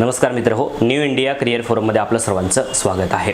नमस्कार मित्र हो न्यू इंडिया करिअर फोरममध्ये आपलं सर्वांचं स्वागत आहे.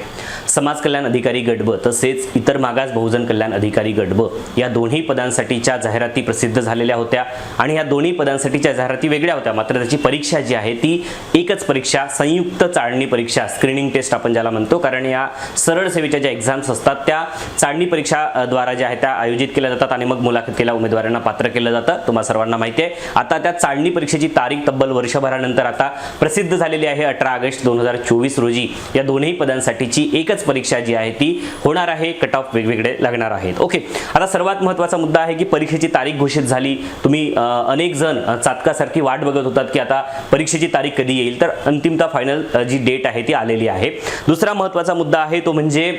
समाज कल्याण अधिकारी गटब तसेच इतर मागास बहुजन कल्याण अधिकारी गटब या दोन्ही पदांसाठीच्या जाहिराती प्रसिद्ध झालेल्या होत्या आणि या दोन्ही पदांसाठीच्या जाहिराती वेगळ्या होत्या मात्र त्याची परीक्षा जी आहे ती एकच परीक्षा संयुक्त चाळणी परीक्षा स्क्रीनिंग टेस्ट आपण ज्याला म्हणतो. कारण या सरळ सेवेच्या ज्या एक्झाम्स असतात त्या चाळणी परीक्षाद्वारा ज्या आहेत त्या आयोजित केल्या जातात आणि मग मुलाखतीला उमेदवारांना पात्र केलं जातं. तुम्हाला सर्वांना माहिती आहे. आता त्या चाळणी परीक्षेची तारीख तब्बल वर्षभरानंतर आता प्रसिद्ध झालेली आहे अठरा ऑगस्ट दोन हजार चोवीस रोजी. या दोन्ही पदांसाठीची एकच परीक्षा जी आहे ती होणार आहे. कट ऑफ वेगवेगळे लागणार आहेत. ओके आता सर्वात महत्त्वाचा मुद्दा आहे की परीक्षेची तारीख घोषित झाली. तुम्ही अनेक जण चातकासारखी वाट बघत होतात की आता परीक्षेची तारीख कधी येईल. तर अंतिमता फायनल जी डेट आहे ती आलेली आहे. दुसरा महत्त्वाचा मुद्दा आहे तो म्हणजे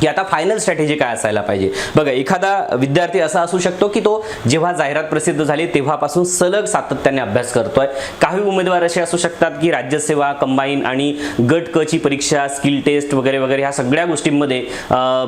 की आता फायनल स्ट्रॅटेजी काय असायला पाहिजे? बघा एखादा विद्यार्थी असा असू शकतो की तो जेव्हा जाहिरात प्रसिद्ध झाली तेव्हापासून सलग सातत्याने अभ्यास करतोय. काही उमेदवार असे असू शकतात की राज्यसेवा कंबाईन आणि गट क ची परीक्षा स्किल टेस्ट वगैरे वगैरे ह्या सगळ्या गोष्टींमध्ये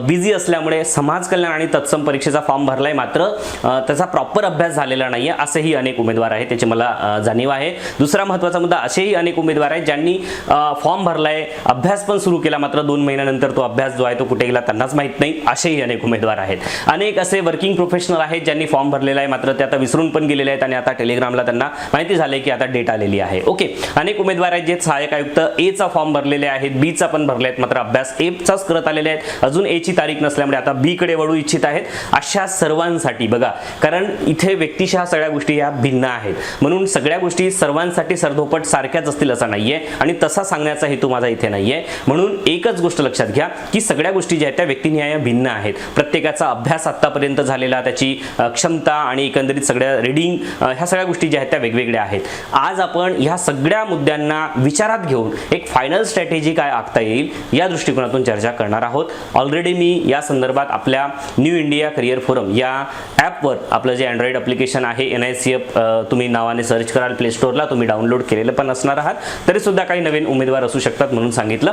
बिझी असल्यामुळे समाज कल्याण आणि तत्सम परीक्षेचा फॉर्म भरलाय मात्र त्याचा प्रॉपर अभ्यास झालेला नाहीये असेही अनेक उमेदवार आहेत त्याची मला जाणीव आहे. दुसरा महत्त्वाचा मुद्दा असेही अनेक उमेदवार आहेत ज्यांनी फॉर्म भरलाय अभ्यास पण सुरू केला मात्र दोन महिन्यानंतर तो अभ्यास जो आहे तो कुठे गेला त्यांनाच माहीत नाही असेही अनेक उमेदवार आहेत. अनेक असे वर्किंग प्रोफेशनल आहेत ज्यांनी फॉर्म भरलेला आहे मात्र ते आता विसरून पण गेलेले आहेत आणि आता टेलिग्रामला त्यांना माहिती झाले की आता डेट आलेली आहे. ओके अनेक उमेदवार आहेत जे सहाय्यक आयुक्त ए चा फॉर्म भरलेले आहेत बी चा पण भरले आहेत मात्र अभ्यास ए चाच करत आलेले आहेत. अजून ए ची तारीख नसल्यामुळे आता बी कडे वळू इच्छित आहेत. अशा सर्वांसाठी बघा कारण इथे व्यक्तिशः सगळ्या गोष्टी या भिन्न आहेत. म्हणून सगळ्या गोष्टी सर्वांसाठी सरधोपट सारख्याच असतील असा नाहीये आणि तसा सांगण्याचा हेतू माझा इथे नाहीये. म्हणून एकच गोष्ट लक्षात घ्या की सगळ्या गोष्टी ज्या त्या त्या व्यक्तिनिहाय भिन्न आहेत. प्रत्येकाचा अभ्यास आतापर्यंत झालेला त्याची क्षमता आणि एकंदरीत सगळ्या रीडिंग ह्या सगळ्या गोष्टी ज्या आहेत त्या वेगवेगळ्या आहेत. आज आपण ह्या सगळ्या मुद्द्यांना विचारात घेऊन एक फायनल स्ट्रॅटेजी काय आखता येईल या दृष्टिकोनातून चर्चा करणार आहोत. ऑलरेडी मी या संदर्भात आपल्या न्यू इंडिया करिअर फोरम या ॲपवर आपलं जे अँड्रॉइड अप्लिकेशन आहे एन आय सी एफ तुम्ही नावाने सर्च कराल प्ले स्टोअरला तुम्ही डाउनलोड केलेलं पण असणार आहात. तरी सुद्धा काही नवीन उमेदवार असू शकतात म्हणून सांगितलं.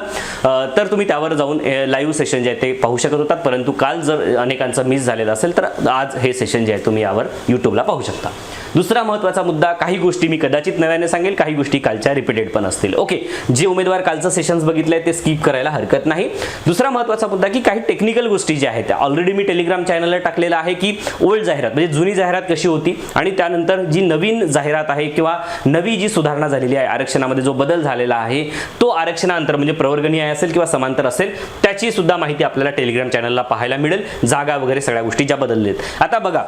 तर तुम्ही त्यावर जाऊन लाईव्ह सेशन जे ते पाहू शकत होतात परंतु काल जर अनेकांचा मिस झालेलं असेल तर आज हे सेशन जे आहे तुम्ही यावर यूट्यूबला पाहू शकता. दुसरा महत्त्वाचा मुद्दा काही गोष्टी मी कदाचित नव्याने सांगेल काही गोष्टी कालच्या रिपीटेड पण असतील. ओके जे उमेदवार कालचं सेशन्स बघितलंय ते स्किप करायला हरकत नाही. दुसरा महत्त्वाचा मुद्दा की काही टेक्निकल गोष्टी ज्या आहेत त्या ऑलरेडी मी टेलिग्राम चॅनलला टाकलेलं आहे की ओल्ड जाहिरात म्हणजे जुनी जाहिरात कशी होती आणि त्यानंतर जी नवीन जाहिरात आहे किंवा नवी जी सुधारणा झालेली आहे आरक्षणामध्ये जो बदल झालेला आहे तो आरक्षणांतर म्हणजे प्रवर्गणीय असेल किंवा समांतर असेल त्याची सुद्धा माहिती आपल्याला टेलिग्राम चॅनलला पाहायला मिळेल. जागा वगैरे सगळ्या गोष्टी ज्या आहेत आता बघा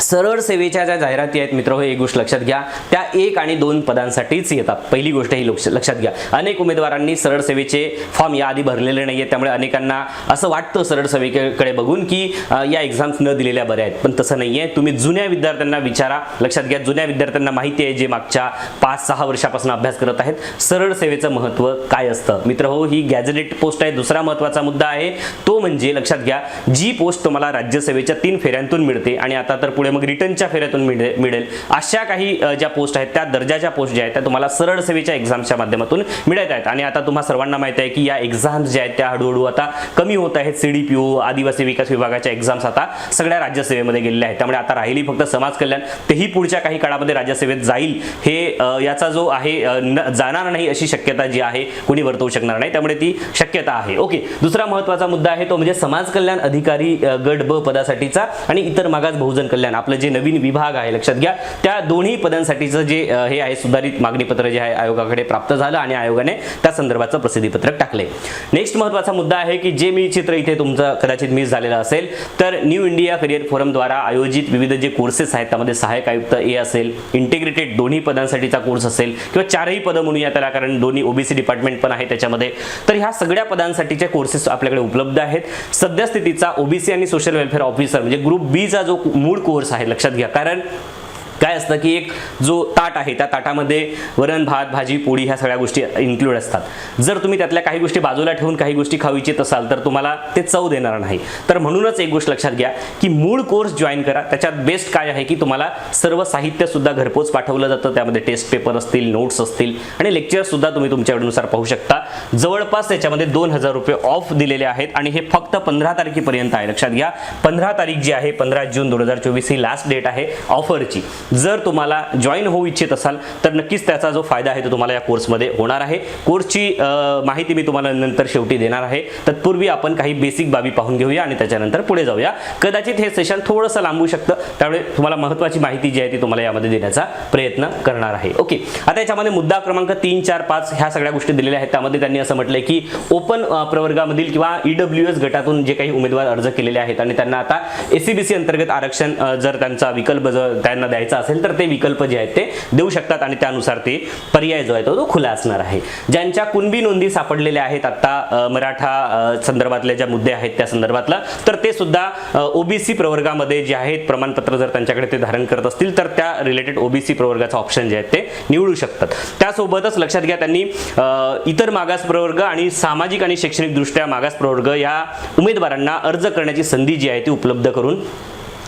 सरळ सेवेच्या ज्या जाहिराती आहेत मित्र हो एक गोष्ट लक्षात घ्या. त्या एक आणि दोन पदांसाठीच येतात. पहिली गोष्ट ही लक्ष- लक्षात घ्या. अनेक उमेदवारांनी सरळ सेवेचे फॉर्म याआधी भरलेले नाही आहेत त्यामुळे अनेकांना असं वाटतं सरळ सेवेकडे बघून की या एक्झाम्स न दिलेल्या बऱ्या आहेत. पण तसं नाही आहे तुम्ही जुन्या विद्यार्थ्यांना विचारा. लक्षात घ्या जुन्या विद्यार्थ्यांना माहिती आहे जे मागच्या पाच सहा वर्षापासून अभ्यास करत आहेत. सरळ सेवेचं महत्त्व काय असतं? मित्र हो ही गॅझेटेड पोस्ट आहे. दुसरा महत्त्वाचा मुद्दा आहे. तो म्हणजे लक्षात घ्या जी पोस्ट तुम्हाला राज्यसेवेच्या तीन फेऱ्यांतून मिळते. आणि आता तर पुढे मग रिटर्नच्या फेऱ्यातून मिळेल मिळेल. अशा काही ज्या पोस्ट आहेत त्या दर्जाच्या पोस्ट ज्या आहेत त्या तुम्हाला सरळ सेवेच्या एक्झामच्या माध्यमातून मिळत आहेत. आणि आता तुम्हाला सर्वांना माहिती आहे की या एक्झाम्स ज्या आहेत त्या हळूहळू आता कमी होत आहेत. सीडीपीओ आदिवासी विकास विभागाच्या एक्झाम्स आता सगळ्या राज्यसेवेमध्ये गेलेल्या आहेत. त्यामुळे आता राहिली फक्त समाज कल्याण. तेही पुढच्या काही काळामध्ये राज्यसेवेत जाईल हे याचा जो आहे न- जाणार नाही अशी शक्यता जी आहे कोणी वर्तवू शकणार नाही. त्यामुळे ती शक्यता आहे. ओके. दुसरा महत्त्वाचा मुद्दा आहे तो म्हणजे समाज कल्याण अधिकारी गट ब पदासाठीचा आणि इतर मागास बहुजन कल्याण. आपलं जे नवीन विभाग आहे लक्षात घ्या. त्या दोन्ही पदांसाठीचं जे हे आहे सुधारित मागणीपत्र जे आहे आयोगाकडे प्राप्त झालं आणि आयोगाने त्या संदर्भाचं प्रसिद्धीपत्रक टाकले नेक्स्ट महत्त्वाचा मुद्दा आहे की जे मी चित्र इथे तुमचं कदाचित मिस झालेलं असेल तर न्यू इंडिया करिअर फोरमद्वारा आयोजित विविध जे कोर्सेस आहेत त्यामध्ये सहाय्यक आयुक्त ए असेल इंटिग्रेटेड दोन्ही पदांसाठीचा कोर्स असेल किंवा चारही पदं म्हणूया त्याला कारण दोन्ही ओबीसी डिपार्टमेंट पण आहे त्याच्यामध्ये. तर ह्या सगळ्या पदांसाठीचे कोर्सेस आपल्याकडे उपलब्ध आहेत. सद्यस्थितीचा ओबीसी आणि सोशल वेलफेअर ऑफिसर म्हणजे ग्रुप बीचा जो मूळ कोर्स आहे. लक्षात घ्या. कारण काय असतं की एक जो ताट आहे त्या ताटामध्ये वरण भात भाजी पोळी ह्या सगळ्या गोष्टी इन्क्लूड असतात. जर तुम्ही त्यातल्या काही गोष्टी बाजूला ठेवून काही गोष्टी खाऊ इच्छित असाल तर तुम्हाला ते चव देणार नाही. तर म्हणूनच एक गोष्ट लक्षात घ्या की मूळ कोर्स जॉईन करा. त्याच्यात बेस्ट काय आहे की तुम्हाला सर्व साहित्य सुद्धा घरपोच पाठवलं जातं. त्यामध्ये टेस्ट पेपर असतील नोट्स असतील आणि लेक्चर सुद्धा तुम्ही तुमच्या वेळेनुसार पाहू शकता. जवळपास त्याच्यामध्ये दोन हजार रुपये ऑफ दिलेले आहेत आणि हे फक्त पंधरा तारखेपर्यंत आहे. लक्षात घ्या पंधरा तारीख जी आहे पंधरा जून दोन हजार चोवीस ही लास्ट डेट आहे ऑफरची जर तुम्हाला जॉईन होऊ इच्छित असाल तर नक्कीच त्याचा जो फायदा आहे तो तुम्हाला या कोर्समध्ये होणार आहे. कोर्सची माहिती मी तुम्हाला नंतर शेवटी देणार आहे. तत्पूर्वी आपण काही बेसिक बाबी पाहून घेऊया आणि त्याच्यानंतर पुढे जाऊया. कदाचित हे सेशन थोडंसं लांबू शकतं त्यामुळे तुम्हाला महत्त्वाची माहिती जी आहे ती तुम्हाला यामध्ये देण्याचा प्रयत्न करणार आहे. ओके आता याच्यामध्ये मुद्दा क्रमांक तीन चार पाच ह्या सगळ्या गोष्टी दिलेल्या आहेत. त्यामध्ये त्यांनी असं म्हटलंय की ओपन प्रवर्गामधील किंवा ईडब्ल्यू एस गटातून जे काही उमेदवार अर्ज केलेले आहेत आणि त्यांना आता एसीबीसी अंतर्गत आरक्षण जर त्यांचा विकल्प जर त्यांना द्यायचा असेल तर ते विकल्प जे आहेत ते देऊ शकतात आणि त्यानुसार ते पर्याय जो आहे तो खुला असणार आहे. ज्यांच्या कुणबी नोंदी सापडलेल्या आहेत आता मराठा संदर्भातल्या संदर्भातले ज्या मुद्दे आहेत त्या संदर्भातला तर ते सुद्धा ओबीसी प्रवर्गामध्ये जे आहेत प्रमाणपत्र जर त्यांच्याकडे ते धारण करत असतील तर त्या रिलेटेड ओबीसी प्रवर्गाचा ऑप्शन जे आहेत ते निवडू शकतात. त्यासोबतच लक्षात घ्या त्यांनी इतर मागास प्रवर्ग आणि सामाजिक आणि शैक्षणिकदृष्ट्या मागास प्रवर्ग या उमेदवारांना अर्ज करण्याची संधी जी आहे ती उपलब्ध करून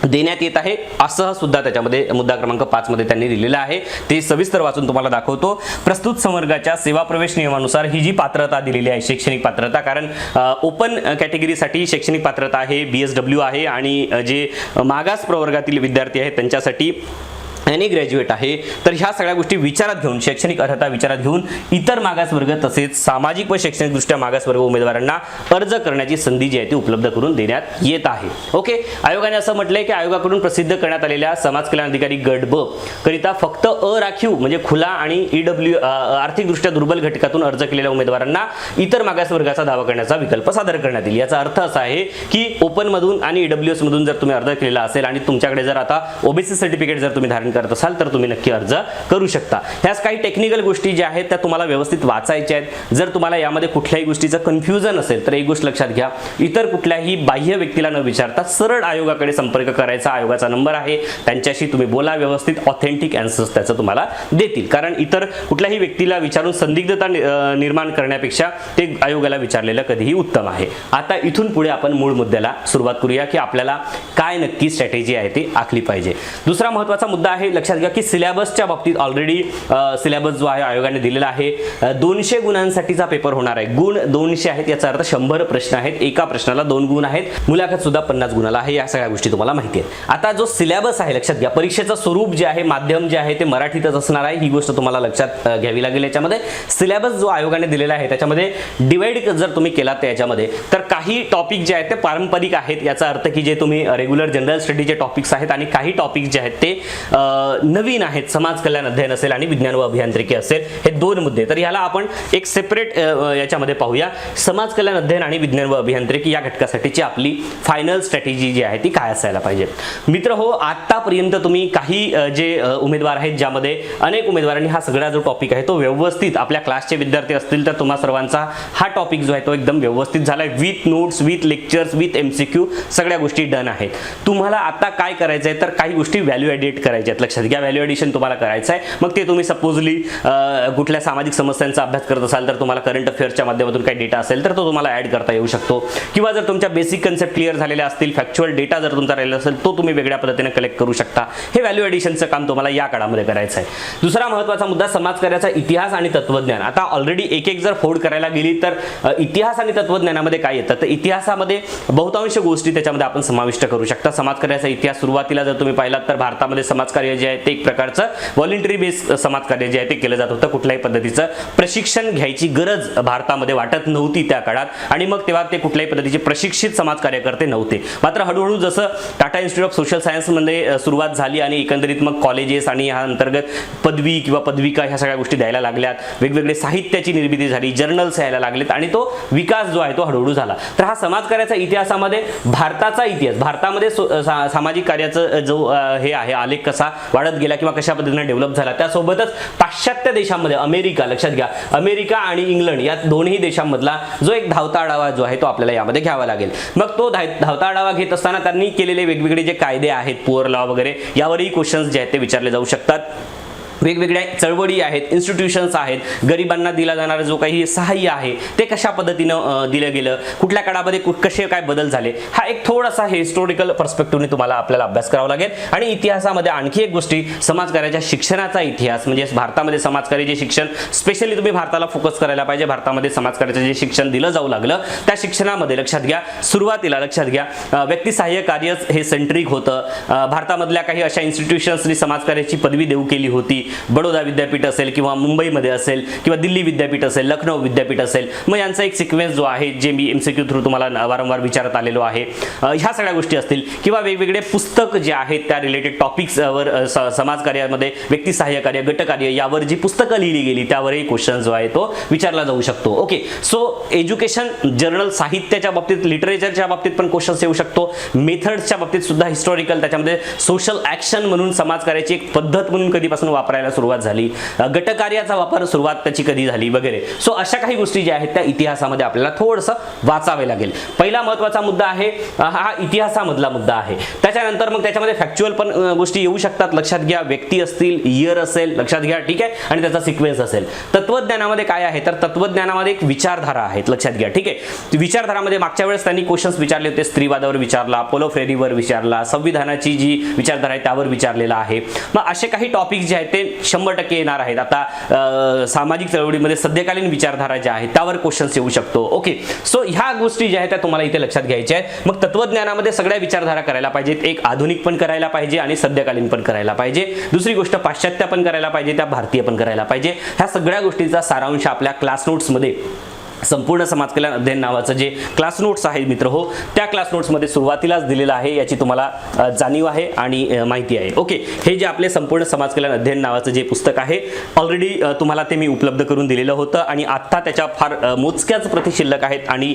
देण्यात येत आहे. असं सुद्धा त्याच्यामध्ये मुद्दा क्रमांक पाच मध्ये त्यांनी दिलेलं आहे. ते सविस्तर वाचून तुम्हाला दाखवतो. प्रस्तुत संवर्गाच्या सेवा प्रवेश नियमानुसार ही जी पात्रता दिलेली आहे शैक्षणिक पात्रता कारण ओपन कॅटेगरीसाठी शैक्षणिक पात्रता आहे बी एस डब्ल्यू आहे आणि जे मागास प्रवर्गातील विद्यार्थी आहेत त्यांच्यासाठी आणि ग्रॅज्युएट आहे. तर ह्या सगळ्या गोष्टी विचारात घेऊन शैक्षणिक अर्हता विचारात घेऊन इतर मागासवर्ग तसेच सामाजिक व शैक्षणिकदृष्ट्या मागासवर्ग उमेदवारांना अर्ज करण्याची संधी जी आहे ती उपलब्ध करून देण्यात येत आहे. ओके आयोगाने असं म्हटलंय की आयोगाकडून प्रसिद्ध करण्यात आलेल्या समाज कल्याण अधिकारी गट ब करिता फक्त अराखीव म्हणजे खुला आणि ईडब्ल्यू आर्थिकदृष्ट्या दुर्बल घटकातून अर्ज केलेल्या उमेदवारांना इतर मागासवर्गाचा दावा करण्याचा विकल्प सादर करण्यात येईल. याचा अर्थ असा आहे की ओपनमधून आणि ईडब्ल्यू एस मधून जर तुम्ही अर्ज केलेला असेल आणि तुमच्याकडे जर आता ओबीसी सर्टिफिकेट जर तुम्ही धारण करत असाल तर तुम्ही नक्की अर्ज करू शकता. ह्याच काही टेक्निकल गोष्टी ज्या आहेत त्या तुम्हाला व्यवस्थित वाचायच्या आहेत. जर तुम्हाला यामध्ये कुठल्याही गोष्टीचं कन्फ्युजन असेल तर एक गोष्ट लक्षात घ्या. इतर कुठल्याही बाह्य व्यक्तीला न विचारता सरळ आयोगाकडे संपर्क करायचा. आयोगाचा नंबर आहे. त्यांच्याशी तुम्ही बोला व्यवस्थित. ऑथेंटिक अँसर्स त्याचं तुम्हाला देतील. कारण इतर कुठल्याही व्यक्तीला विचारून संदिग्धता निर्माण करण्यापेक्षा ते आयोगाला विचारलेलं कधीही उत्तम आहे. आता इथून पुढे आपण मूळ मुद्द्याला सुरुवात करूया की आपल्याला काय नक्की स्ट्रॅटेजी आहे ती आखली पाहिजे. दुसरा महत्त्वाचा मुद्दा आहे लक्षात घ्या की सिलेबसच्या बाबतीत ऑलरेडी सिलेबस जो आहे आयोगाने दिलेला आहे. दोनशे गुणांसाठीचा पेपर होणार आहे. गुण दोनशे आहेत याचा अर्थ शंभर प्रश्न आहेत. एका प्रश्नाला दोन गुण आहेत. मुलाखत सुद्धा पन्नास गुणाला आहे. या सगळ्या गोष्टी तुम्हाला माहिती आहेत. आता जो सिलेबस आहे लक्षात घ्या. परीक्षेचं स्वरूप जे आहे माध्यम जे आहे ते मराठीतच असणार आहे. ही गोष्ट तुम्हाला लक्षात घ्यावी लागेल याच्यामध्ये. सिलेबस जो आयोगाने दिलेला आहे त्याच्यामध्ये डिवाइड जर तुम्ही केलात त्या याच्यामध्ये तर काही टॉपिक जे आहेत ते पारंपरिक आहेत. याचा अर्थ की जे तुम्ही रेग्युलर जनरल स्टडीचे टॉपिक्स आहेत आणि काही टॉपिक जे आहेत ते नवीन आहेत समाज कल्याण अध्ययन असेल आणि विज्ञान व अभियांत्रिकी असेल हे दोन मुद्दे. तर ह्याला आपण एक सेपरेट याच्यामध्ये पाहूया. समाज कल्याण अध्ययन आणि विज्ञान व अभियांत्रिकी या घटकासाठीची आपली फायनल स्ट्रॅटेजी जी आहे ती काय असायला पाहिजे? मित्र हो आतापर्यंत तुम्ही काही जे उमेदवार आहेत ज्यामध्ये अनेक उमेदवारांनी हा सगळा जो टॉपिक आहे तो व्यवस्थित आपल्या क्लासचे विद्यार्थी असतील तर तुम्हा सर्वांचा हा टॉपिक जो आहे तो एकदम व्यवस्थित झाला आहे with notes with lectures with M C Q सगळ्या गोष्टी डन आहेत. तुम्हाला आता काय करायचं आहे तर काही गोष्टी व्हॅल्यू ॲडिट करायच्या आहेत लक्षात घ्या. व्हॅल्यू ॲडिशन तुम्हाला करायचं आहे मग ते तुम्ही सपोजली कुठल्या सामाजिक समस्यांचा अभ्यास करत असाल तर तुम्हाला करंट अफेअर्सच्या माध्यमातून काही डेटा असेल तर तो तुम्हाला ॲड करता येऊ शकतो. किंवा जर तुमच्या बेसिक कन्सेप्ट क्लिअर झालेल्या असतील फॅक्च्युअल डेटा जर तुमचा राहिला असेल तो तुम्ही वेगळ्या पद्धतीने कलेक्ट करू शकता. हे व्हॅल्यू ॲडिशनचं काम तुम्हाला या काळामध्ये करायचं आहे दुसरा महत्त्वाचा मुद्दा समाजकार्याचा इतिहास आणि तत्वज्ञान. आता ऑलरेडी एक एक जर फोड करायला गेली तर इतिहास आणि तत्वज्ञानामध्ये काय येतं? तर इतिहासामध्ये बहुतांश गोष्टी त्याच्यामध्ये आपण समाविष्ट करू शकता. समाजकार्याचा इतिहास सुरुवातीला जर तुम्ही पाहिलात तर भारतामध्ये समाजकार्य जे आहे ते एक प्रकारचं व्हॉलेंटरी बेस समाजकार्य जे आहे ते केलं जात होतं. कुठल्याही पद्धतीचं प्रशिक्षण घ्यायची गरज भारतामध्ये वाटत नव्हती त्या काळात. आणि मग तेव्हा ते कुठल्याही पद्धतीचे प्रशिक्षित समाज कार्यकर्ते नव्हते. मात्र हळूहळू जसं टाटा इन्स्टिट्यूट ऑफ सोशल सायन्समध्ये सुरुवात झाली आणि एकंदरीत मग कॉलेजेस आणि ह्या अंतर्गत पदवी किंवा पदविका ह्या सगळ्या गोष्टी द्यायला लागल्यात. वेगवेगळे साहित्याची निर्मिती झाली जर्नल्स यायला लागलेत आणि तो विकास जो आहे तो हळूहळू झाला. तर हा समाजकार्याचा इतिहासामध्ये भारताचा इतिहास भारतामध्ये सो- सामाजिक कार्याचं जो हे आहे आलेख कसा वाढत गेला किंवा कशा पद्धतीने डेव्हलप झाला. त्यासोबतच पाश्चात्य देशांमध्ये अमेरिका लक्षात घ्या अमेरिका आणि इंग्लंड या दोन्ही देशांमधला जो एक धावता आढावा जो आहे तो आपल्याला यामध्ये घ्यावा लागेल. मग तो धावता आढावा घेत असताना त्यांनी केलेले वेगवेगळे जे कायदे आहेत पुअर लॉ वगैरे यावरही क्वेश्चन्स जे आहेत ते विचारले जाऊ शकतात. वेगवेगळ्या चळवळी आहेत इन्स्टिट्यूशन्स आहेत गरिबांना दिला जाणारा जो काही सहाय्य आहे ते कशा पद्धतीनं दिलं गेलं कुठल्या काळामध्ये कसे काय बदल झाले हा एक थोडासा हिस्टोरिकल पर्स्पेक्टिव्हने तुम्हाला आपल्याला अभ्यास करावा लागेल. आणि इतिहासामध्ये आणखी एक गोष्टी समाजकार्याच्या शिक्षणाचा इतिहास म्हणजे भारतामध्ये समाजकार्य जे शिक्षण स्पेशली तुम्ही भारताला फोकस करायला पाहिजे भारतामध्ये समाजकार्याचं जे शिक्षण दिलं जाऊ लागलं त्या शिक्षणामध्ये लक्षात घ्या सुरुवातीला लक्षात घ्या अं, व्यक्ती सहाय्य कार्य हे सेंट्रिक होतं. भारतामधल्या काही अशा इन्स्टिट्यूशन्सनी समाजकार्याची पदवी देऊ केली होती. बडोदा विद्यापीठ असेल किंवा मुंबईमध्ये असेल किंवा दिल्ली विद्यापीठ असेल लखनौ विद्यापीठ असेल मग यांचा एक सिक्वेन्स जो आहे जे मी क्यू थ्रू तुम्हाला वारंवार विचारत आलेलो आहे ह्या सगळ्या गोष्टी असतील किंवा वेगवेगळे पुस्तक जे आहेत त्या रिलेटेड टॉपिक्सवर समाजकार्यामध्ये व्यक्ती सहाय्यकार्य गटकार्य यावर जी पुस्तकं लिहिली गेली त्यावरही क्वेश्चन जो आहे तो विचारला जाऊ शकतो. ओके सो एज्युकेशन जर्नल साहित्याच्या बाबतीत लिटरेचरच्या बाबतीत पण क्वेश्चन्स येऊ शकतो. मेथड्सच्या बाबतीत सुद्धा हिस्टॉरिकल त्याच्यामध्ये सोशल ॲक्शन म्हणून समाजकार्याची एक पद्धत म्हणून कधीपासून वापरायला सुरुवात झाली. गटकार्याचा वापर सुरुवात त्याची कधी झाली वगैरे. सो अशा काही गोष्टी ज्या आहेत त्या इतिहासामध्ये आपल्याला थोडंसं वाचावे लागेल. पहिला महत्त्वाचा मुद्दा आहे हा इतिहासामधला मुद्दा आहे. त्याच्यानंतर मग त्याच्यामध्ये फॅक्च्युअल पण गोष्टी येऊ शकतात. लक्षात घ्या व्यक्ती असतील इयर असेल लक्षात घ्या ठीक आहे? आणि त्याचा सिक्वेन्स असेल. तत्वज्ञानामध्ये काय आहे? तर तत्वज्ञानामध्ये एक विचारधारा आहेत लक्षात घ्या ठीक आहे? विचारधारामध्ये मागच्या वेळेस त्यांनी क्वेश्चन्स विचारले होते. स्त्रीवादावर विचारला पोलो फेरीवर विचारला संविधानाची जी विचारधारा आहे त्यावर विचारलेला आहे. मग असे काही टॉपिक जे आहेत ते शंभर टक्के येणार आहेत. आता सामाजिक चळवळीमध्ये सध्याकालीन विचारधारा ज्या आहेत त्यावर क्वेश्चन्स येऊ शकतो. ओके सो ह्या गोष्टी ज्या आहेत त्या तुम्हाला इथे लक्षात घ्यायच्या आहेत. मग तत्वज्ञानामध्ये सगळ्या विचारधारा करायला पाहिजेत. एक आधुनिक पण करायला पाहिजे आणि सध्याकालीन पण करायला पाहिजे. दुसरी गोष्ट पाश्चात्य पण करायला पाहिजे त्या भारतीय पण करायला पाहिजे. ह्या सगळ्या गोष्टींचा सारांश आपल्या क्लास नोट्समध्ये संपूर्ण समाज कल्याण अध्ययन नावाचं जे क्लास नोट्स आहे मित्र हो त्या क्लास नोट्समध्ये सुरुवातीलाच दिलेलं आहे याची तुम्हाला जाणीव आहे आणि माहिती आहे. ओके हे जे आपले संपूर्ण समाज कल्याण अध्ययन नावाचं जे पुस्तक आहे ऑलरेडी तुम्हाला ते मी उपलब्ध करून दिलेलं होतं आणि आत्ता त्याच्या फार मोजक्याच प्रति शिल्लक आहेत आणि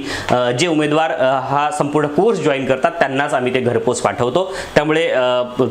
जे उमेदवार हा संपूर्ण कोर्स जॉईन करतात त्यांनाच आम्ही ते घरपोच पाठवतो. त्यामुळे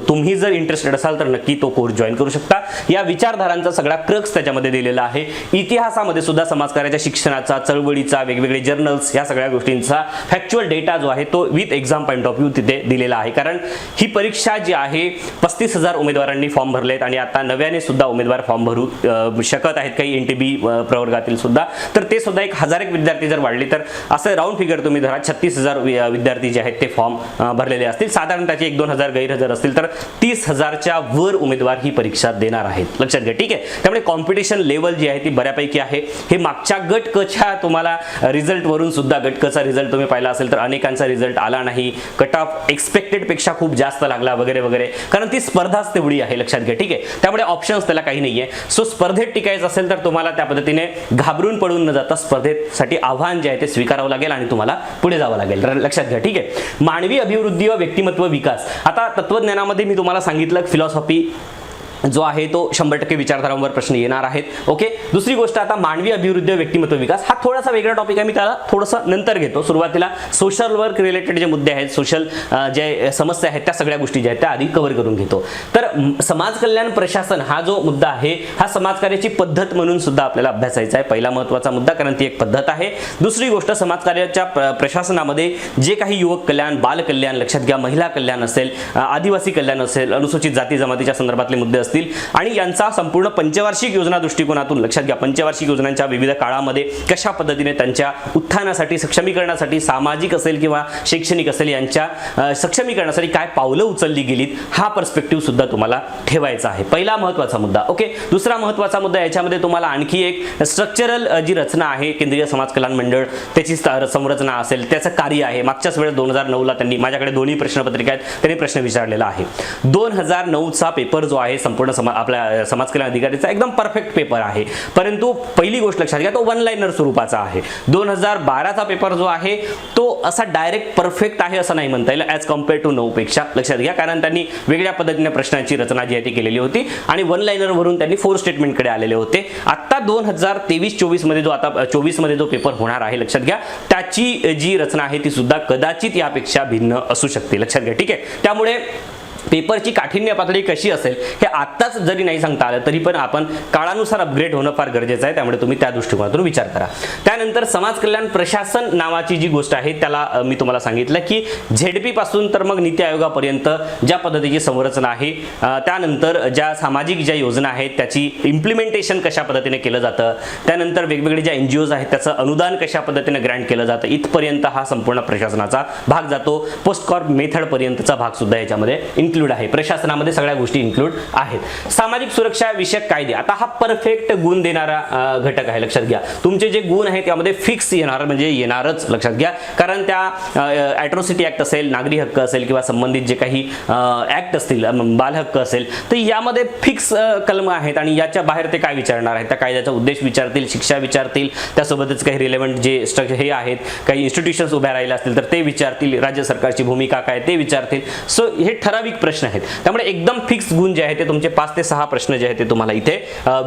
तुम्ही जर इंटरेस्टेड असाल तर नक्की तो कोर्स जॉईन करू शकता. या विचारधारांचा सगळा क्रक्स त्याच्यामध्ये दिलेला आहे. इतिहासामध्ये सुद्धा समाजकार्याच्या शिक्षणाचा चळवळ चळवळीचा वेगवेगळे जर्नल्स या सगळ्या गोष्टींचा फॅक्च्युअल डेटा जो आहे तो with exam point of view तिथे दिलेला आहे. कारण ही परीक्षा जी आहे पस्तीस हजार उमेदवारांनी फॉर्म भरलेत आणि आता नव्याने सुद्धा उमेदवार फॉर्म भरू शकत आहेत काही एन टी बी प्रवर्गातील सुद्धा. तर ते सुद्धा एक हजार एक विद्यार्थी जर वाढले तर असं राऊंड फिगर तुम्ही धरा छत्तीस हजार विद्यार्थी जे आहेत ते फॉर्म भरलेले असतील. साधारण त्याचे एक दोन हजार गैरहजर असतील तर तीस हजारच्या वर उमेदवार ही परीक्षा देणार आहेत. लक्षात घ्या ठीक आहे? त्यामुळे कॉम्पिटिशन लेवल जी आहे ती बऱ्यापैकी आहे. हे मागच्या गट कच्या तुम्हाला रिझल्टवरून सुद्धा गटकचा रिझल्ट तुम्ही पाहिला असेल तर अनेकांचा रिझल्ट आला नाही. कट ऑफ एक्सपेक्टेडपेक्षा खूप जास्त लागला वगैरे वगैरे. कारण ती स्पर्धाच तेवढी आहे लक्षात घ्या. ठीक आहे? त्यामुळे ऑप्शन्स त्याला काही नाहीये. सो स्पर्धेत टिकायचं असेल तर तुम्हाला त्या पद्धतीने घाबरून पडून न जाता स्पर्धेसाठी आव्हान जे आहे ते स्वीकारावं लागेल आणि तुम्हाला पुढे जावं लागेल. लक्षात घ्या ठीक आहे? मानवी अभिवृद्धी व व्यक्तिमत्व विकास. आता तत्वज्ञानामध्ये मी तुम्हाला सांगितलं फिलॉसॉफी जो आहे तो शंभर टक्के विचारधारांवर प्रश्न येणार आहेत. ओके दुसरी गोष्ट आता मानवी अभिवृद्धी व व्यक्तिमत्व विकास हा थोडासा वेगळा टॉपिक आहे. मी त्याला थोडंसं नंतर घेतो. सुरुवातीला सोशल वर्क रिलेटेड जे मुद्दे आहेत सोशल जे समस्या आहेत त्या सगळ्या गोष्टी ज्या आहेत त्या आधी कव्हर करून घेतो. तर समाज कल्याण प्रशासन हा जो मुद्दा आहे हा समाजकार्याची पद्धत म्हणून सुद्धा आपल्याला अभ्यासायचा आहे. पहिला महत्त्वाचा मुद्दा कारण ती एक पद्धत आहे. दुसरी गोष्ट समाजकार्याच्या प्रशासनामध्ये जे काही युवक कल्याण बाल कल्याण लक्षात घ्या महिला कल्याण असेल आदिवासी कल्याण असेल अनुसूचित जाती जमातीच्या संदर्भातले मुद्दे असतील आणि यांचा संपूर्ण पंचवार्षिक योजना दृष्टिकोनातून लक्षात घ्या. पंचवार्षिक योजनांच्या विविध काळामध्ये कशा पद्धतीने त्यांच्या उत्थानासाठी सक्षमीकरणासाठी सामाजिक असेल किंवा शैक्षणिक असेल यांच्या सक्षमीकरणासाठी काय पावलं उचलली गेलीत हा पर्स्पेक्टिव्ह सुद्धा तुम्हाला ठेवायचा आहे. पहिला महत्त्वाचा मुद्दा. ओके? दुसरा महत्त्वाचा मुद्दा याच्यामध्ये तुम्हाला आणखी एक स्ट्रक्चरल जी रचना आहे केंद्रीय समाज कल्याण मंडळ त्याची संरचना असेल त्याचं कार्य आहे. मागच्याच वेळेस दोन हजार नऊला त्यांनी माझ्याकडे दोन्ही प्रश्नपत्रिका आहेत त्यांनी प्रश्न विचारलेला आहे. दोन हजार नऊचा पेपर जो आहे संपूर्ण समा आपल्या समाज कल्याण अधिकारीचा एकदम परफेक्ट पेपर आहे. परंतु पहिली गोष्ट लक्षात घ्या तो वन लाईनर स्वरूपाचा आहे. दोन हजार बाराचा पेपर जो आहे तो असा डायरेक्ट परफेक्ट आहे असं नाही म्हणता येईल ॲज कंपेअर टू नऊ पेक्षा. लक्षात घ्या कारण त्यांनी वेगळ्या पद्धतीने प्रश्नाची रचना जी आहे ती केलेली होती आणि वन लाईनरवरून त्यांनी फोर स्टेटमेंटकडे आलेले होते. आत्ता दोन हजार तेवीस चोवीसमध्ये जो आता चोवीसमध्ये जो पेपर होणार आहे लक्षात घ्या त्याची जी रचना आहे ती सुद्धा कदाचित यापेक्षा भिन्न असू शकते. लक्षात घ्या ठीक आहे? त्यामुळे पेपरची काठिण्य पातळी कशी असेल हे आत्ताच जरी नाही सांगता आलं तरी पण आपण काळानुसार अपग्रेड होणं फार गरजेचं आहे. त्यामुळे तुम्ही त्या दृष्टिकोनातून विचार करा. त्यानंतर समाज कल्याण प्रशासन नावाची जी गोष्ट आहे त्याला मी तुम्हाला सांगितलं की झेडपी पासून तर मग नीती आयोगापर्यंत ज्या पद्धतीची संरचना आहे त्यानंतर ज्या सामाजिक ज्या योजना आहेत त्याची इम्प्लिमेंटेशन कशा पद्धतीने केलं जातं त्यानंतर वेगवेगळे ज्या एन जी ओज आहेत त्याचं अनुदान कशा पद्धतीने ग्रँट केलं जातं इथपर्यंत हा संपूर्ण प्रशासनाचा भाग जातो. पोस्ट कॉर्प भाग सुद्धा याच्यामध्ये इन्क्लूड आहे. प्रशासनामध्ये सगळ्या गोष्टी इन्क्लूड आहेत. सामाजिक सुरक्षा विषयक कायदे. आता हा परफेक्ट गुण देणारा घटक आहे. लक्षात घ्या. तुमचे जे गुण आहेत त्यामध्ये फिक्स येणार म्हणजे येणारच लक्षात घ्या. कारण त्या ॲट्रॉसिटी ऍक्ट असेल नागरी हक्क असेल किंवा संबंधित जे काही ऍक्ट असतील बालहक्क असेल तर यामध्ये फिक्स कलम आहेत आणि याच्या बाहेर ते काय विचारणार आहेत? त्या कायद्याचा उद्देश विचारतील शिक्षा विचारतील त्यासोबतच काही रिलेव्हंट जे स्ट्रक्चर हे आहेत काही इन्स्टिट्यूशन्स उभ्या राहिले असतील तर ते विचारतील राज्य सरकारची भूमिका काय ते विचारतील. सो हे ठराविक प्रश्न आहेत. त्यामुळे एकदम फिक्स गुण जे आहेत ते तुमचे पाच ते सहा प्रश्न जे आहेत ते तुम्हाला इथे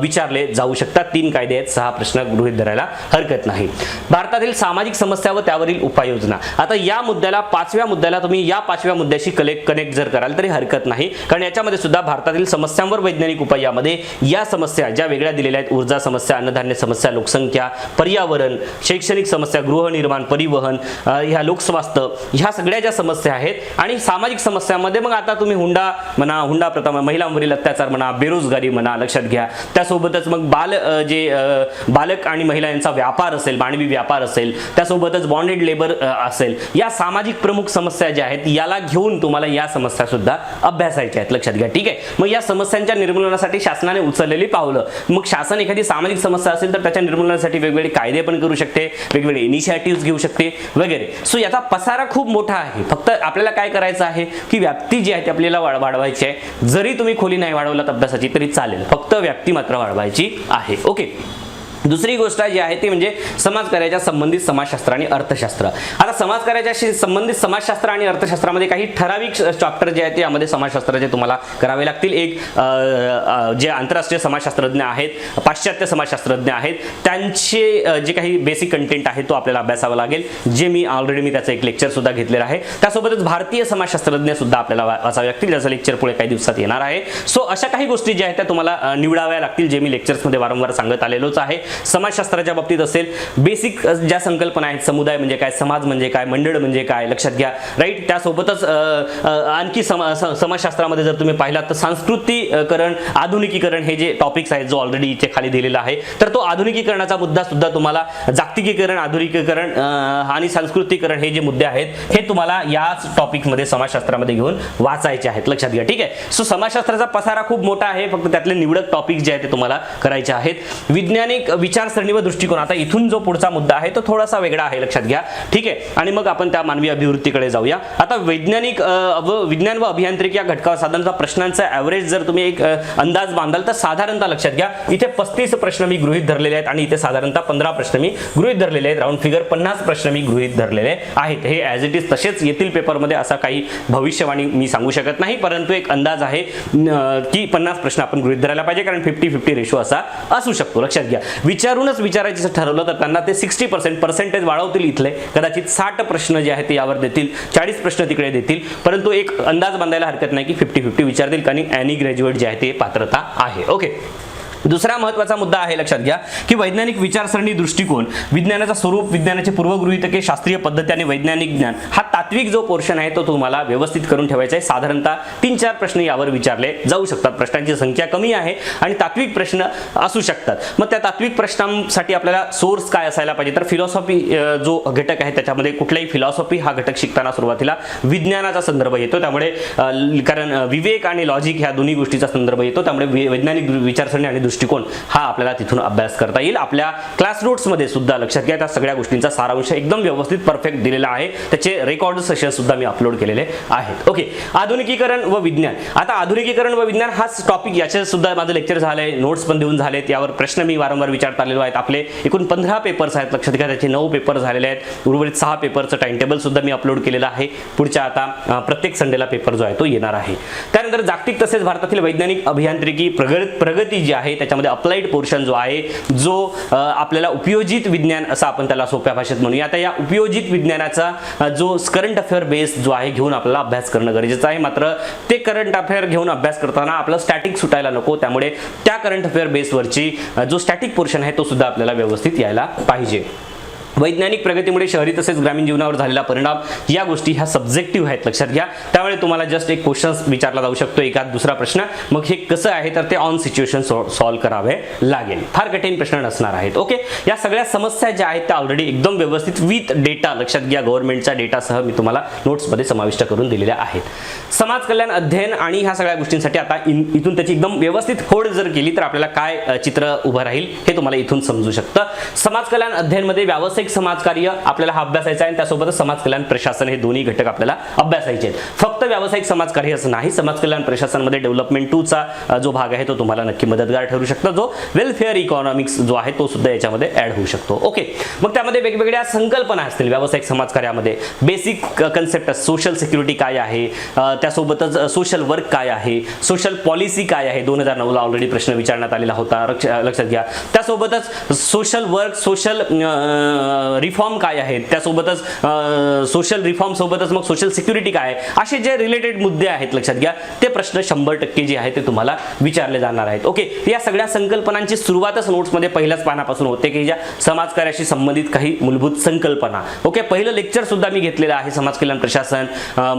विचारले जाऊ शकतात. तीन कायदे आहेत सहा प्रश्न गृहीत धरायला हरकत नाही. भारतातील सामाजिक समस्या व त्यावरील उपाययोजना. आता या मुद्द्याला पाचव्या मुद्द्याला तुम्ही या पाचव्या मुद्द्याशी कलेक्ट कनेक्ट जर कराल तरी हरकत नाही. कारण याच्यामध्ये सुद्धा भारतातील समस्यांवर वैज्ञानिक उपाय यामध्ये या समस्या ज्या वेगळ्या दिलेल्या आहेत ऊर्जा समस्या अन्नधान्य समस्या लोकसंख्या पर्यावरण शैक्षणिक समस्या गृहनिर्माण परिवहन ह्या लोकस्वास्थ्य ह्या सगळ्या ज्या समस्या आहेत आणि सामाजिक समस्यांमध्ये मग आता तुम्ही हुंडा म्हणा हुंडा प्रथा महिलांवरील अत्याचार म्हणा बेरोजगारी म्हणा लक्षात घ्या. त्यासोबतच मग बाल जे बालक आणि महिला यांचा व्यापार असेल मानवी व्यापार असेल त्यासोबतच बॉन्डेड लेबर असेल या सामाजिक प्रमुख समस्या ज्या आहेत याला घेऊन तुम्हाला या समस्या सुद्धा अभ्यासायच्या आहेत. लक्षात घ्या ठीक आहे? मग या समस्यांच्या निर्मूलनासाठी शासनाने उचललेली पावलं. मग शासन एखादी सामाजिक समस्या असेल तर त्याच्या निर्मूलनासाठी वेगवेगळे कायदे पण करू शकते वेगवेगळे इनिशिएटिव्ह घेऊ शकते वगैरे. सो याचा पसारा खूप मोठा आहे. फक्त आपल्याला काय करायचं आहे की व्याप्ती जी आहे त्या आपल्याला वाढ- वाढवायची आहे. जरी तुम्ही खोली नाही वाढवलात अभ्यासाची तरी चालेल. फक्त व्याप्ती मात्र वाढवायची आहे. ओके? दुसरी गोष्ट जी आहे ती म्हणजे समाजकार्याच्या संबंधित समाजशास्त्र आणि अर्थशास्त्र. आता समाजकार्याच्याशी संबंधित समाजशास्त्र आणि अर्थशास्त्रामध्ये काही ठराविक चॅप्टर जे आहेत ते यामध्ये समाजशास्त्राचे तुम्हाला करावे लागतील. एक जे आंतरराष्ट्रीय समाजशास्त्रज्ञ आहेत पाश्चात्य समाजशास्त्रज्ञ आहेत त्यांचे जे काही बेसिक कंटेंट आहे तो आपल्याला अभ्यासावा लागेल. जे मी ऑलरेडी मी त्याचं एक लेक्चर सुद्धा घेतलेलं आहे. त्यासोबतच भारतीय समाजशास्त्रज्ञ सुद्धा आपल्याला वाचावे लागतील. ज्याचं लेक्चर पुढे काही दिवसात येणार आहे. सो अशा काही गोष्टी ज्या आहेत त्या तुम्हाला निवडाव्या लागतील जे मी लेक्चर्समध्ये वारंवार सांगत आलेलोच आहे. समाजशास्त्राच्या बाबतीत असेल बेसिक ज्या संकल्पना आहेत समुदाय म्हणजे काय समाज म्हणजे काय मंडळ म्हणजे काय लक्षात घ्या. राईट त्यासोबतच आणखी समा समाजशास्त्रामध्ये जर तुम्ही पाहिलात तर सांस्कृतिकरण आधुनिकीकरण हे जे टॉपिक्स आहेत जो ऑलरेडी इथे खाली दिलेला आहे तर तो आधुनिकीकरणाचा मुद्दा सुद्धा तुम्हाला जागतिकीकरण आधुनिकीकरण आणि सांस्कृतिकरण हे जे मुद्दे आहेत हे तुम्हाला याच टॉपिकमध्ये समाजशास्त्रामध्ये घेऊन वाचायचे आहेत. लक्षात घ्या. ठीक आहे? सो समाजशास्त्राचा पसारा खूप मोठा आहे. फक्त त्यातले निवडक टॉपिक जे आहेत ते तुम्हाला करायचे आहेत. वैज्ञानिक विचारसरणी व दृष्टिकोन. आता इथून जो पुढचा मुद्दा आहे तो थोडासा वेगळा आहे लक्षात घ्या. ठीक आहे? आणि मग आपण त्या मानवी अभिवृत्तीकडे जाऊया. आता वैज्ञानिक व विज्ञान व अभियांत्रिकी या घटकावर साधारणतः प्रश्नांचा ॲव्हरेज जर तुम्ही एक अंदाज बांधाल तर साधारणतः लक्षात घ्या. इथे पस्तीस प्रश्न मी गृहीत धरलेले आहेत आणि इथे साधारणतः पंधरा प्रश्न मी गृहीत धरलेले आहेत. राऊंड फिगर पन्नास प्रश्न मी गृहीत धरलेले आहेत. हे ॲज इट इज तसेच येथील पेपरमध्ये असा काही भविष्यवाणी मी सांगू शकत नाही परंतु एक अंदाज आहे की पन्नास प्रश्न आपण गृहीत धरायला पाहिजे कारण फिफ्टी फिफ्टी रेशो असा असू शकतो. लक्षात घ्या. विचारूनच विचारायचं ठरवलं तर त्यांना ते सिक्स्टी पर्सेंट पर्सेंटेज वाढवतील इथले. कदाचित साठ प्रश्न जे आहेत ते यावर देतील चाळीस प्रश्न तिकडे देतील. परंतु एक अंदाज बांधायला हरकत नाही की फिफ्टी फिफ्टी विचारतील कारण ॲनी ग्रॅज्युएट जे आहे ते पात्रता आहे. ओके दुसरा महत्त्वाचा मुद्दा आहे लक्षात घ्या की वैज्ञानिक विचारसरणी दृष्टिकोन विज्ञानाचा स्वरूप विज्ञानाचे पूर्वगृहितके शास्त्रीय पद्धती आणि वैज्ञानिक ज्ञान हा तात्विक जो पोर्शन आहे तो तुम्हाला व्यवस्थित करून ठेवायचा आहे. साधारणतः तीन चार प्रश्न यावर विचारले जाऊ शकतात. प्रश्नांची संख्या कमी आहे आणि तात्विक प्रश्न असू शकतात. मग त्या तात्विक प्रश्नांसाठी आपल्याला सोर्स काय असायला पाहिजे? तर फिलॉसॉफी जो घटक आहे त्याच्यामध्ये कुठलाही फिलॉसॉफी हा घटक शिकताना सुरुवातीला विज्ञानाचा संदर्भ येतो. त्यामुळे कारण विवेक आणि लॉजिक ह्या दोन्ही गोष्टीचा संदर्भ येतो. त्यामुळे वैज्ञानिक विचारसरणी आणि दृष्टिकोन हा आपल्याला तिथून अभ्यास करता येईल. आपल्या क्लास नोट्समध्ये सुद्धा लक्षात घ्या त्या सगळ्या गोष्टींचा सारांश एकदम व्यवस्थित परफेक्ट दिलेला आहे. त्याचे रेकॉर्ड सेशन सुद्धा मी अपलोड केलेले आहेत. ओके आधुनिकीकरण व विज्ञान. आता आधुनिकीकरण व विज्ञान हाच टॉपिक याचे सुद्धा माझं लेक्चर झालंय नोट्स पण देऊन झालेत. यावर प्रश्न मी वारंवार विचारत आलेलो आहेत आपले. एकूण पंधरा पेपर्स आहेत लक्षात घ्या त्याचे नऊ पेपर झालेले आहेत. उर्वरित सहा पेपरचं टाइम टेबल सुद्धा मी अपलोड केलेलं आहे. पुढच्या आता प्रत्येक संडेला पेपर जो आहे तो येणार आहे. त्यानंतर जागतिक तसेच भारतातील वैज्ञानिक अभियांत्रिकी प्रगत प्रगती जी आहे त्याच्यामध्ये अप्लाइड पोर्शन जो आहे जो आपल्याला उपयोजित विज्ञान असं आपण त्याला सोप्या भाषेत म्हणूया. आता या उपयोजित विज्ञानाचा जो करंट अफेअर बेस जो आहे घेऊन आपल्याला अभ्यास करणं गरजेचं आहे. मात्र ते करंट अफेअर घेऊन अभ्यास करताना आपलं स्टॅटिक सुटायला नको. त्यामुळे त्या करंट अफेअर बेसवरची जो स्टॅटिक पोर्शन आहे तो सुद्धा आपल्याला व्यवस्थित यायला पाहिजे. वैज्ञानिक प्रगतीमुळे शहरी तसेच ग्रामीण जीवनावर झालेला परिणाम या गोष्टी ह्या सब्जेक्टिव्ह आहेत लक्षात घ्या. त्यामुळे तुम्हाला जस्ट एक क्वेश्चन विचारला जाऊ शकतो एखाद दुसरा प्रश्न. मग हे कसं आहे? तर ते ऑन सिच्युएशन सॉल्व्ह करावे लागेल. फार कठीण प्रश्न नसणार आहेत ओके या सगळ्या समस्या ज्या आहेत त्या ऑलरेडी एकदम व्यवस्थित विथ डेटा लक्षात घ्या गव्हर्नमेंटच्या डेटासह मी तुम्हाला नोट्समध्ये समाविष्ट करून दिलेल्या आहेत. समाज कल्याण अध्ययन आणि ह्या सगळ्या गोष्टींसाठी आता इथून त्याची एकदम व्यवस्थित खोड जर केली तर आपल्याला काय चित्र उभं राहील हे तुम्हाला इथून समजू शकतं. समाज कल्याण अध्ययनमध्ये व्यावसायिक समाजकार्य आपल्याला हा अभ्यासायचा आहे आणि त्यासोबतच समाज कल्याण प्रशासन हे दोन्ही घटक आपल्याला अभ्यासायचे आहेत. फक्त व्यावसायिक समाजकार्य असं नाही समाज कल्याण प्रशासनमध्ये डेव्हलपमेंट टूचा जो भाग आहे तो तुम्हाला नक्की मदतगार ठरू शकतो. जो वेलफेअर इकॉनॉमिक्स जो आहे तो सुद्धा याच्यामध्ये ऍड होऊ शकतो. ओके मग त्यामध्ये वेगवेगळ्या संकल्पना असतील व्यावसायिक समाजकार्यामध्ये. बेसिक कन्सेप्ट सोशल सिक्युरिटी काय आहे? त्यासोबतच सोशल वर्क काय आहे? सोशल पॉलिसी काय आहे? दोन हजार नऊला ऑलरेडी प्रश्न विचारण्यात आलेला होता. लक्षात घ्या. त्यासोबतच सोशल वर्क सोशल रिफॉर्म काय आहेत? त्यासोबतच सोशल रिफॉर्म सोबतच मग सोशल सिक्युरिटी काय आहे? असे जे रिलेटेड मुद्दे आहेत लक्षात घ्या. ते प्रश्न शंभर टक्के जे आहे ते तुम्हाला विचारले जाणार आहेत. ओके या सगळ्या संकल्पनांची सुरुवातच नोट्समध्ये पहिल्याच पानापासून होते की ज्या समाजकार्याशी संबंधित काही मूलभूत संकल्पना. ओके पहिलं लेक्चर सुद्धा मी घेतलेलं आहे समाज कल्याण प्रशासन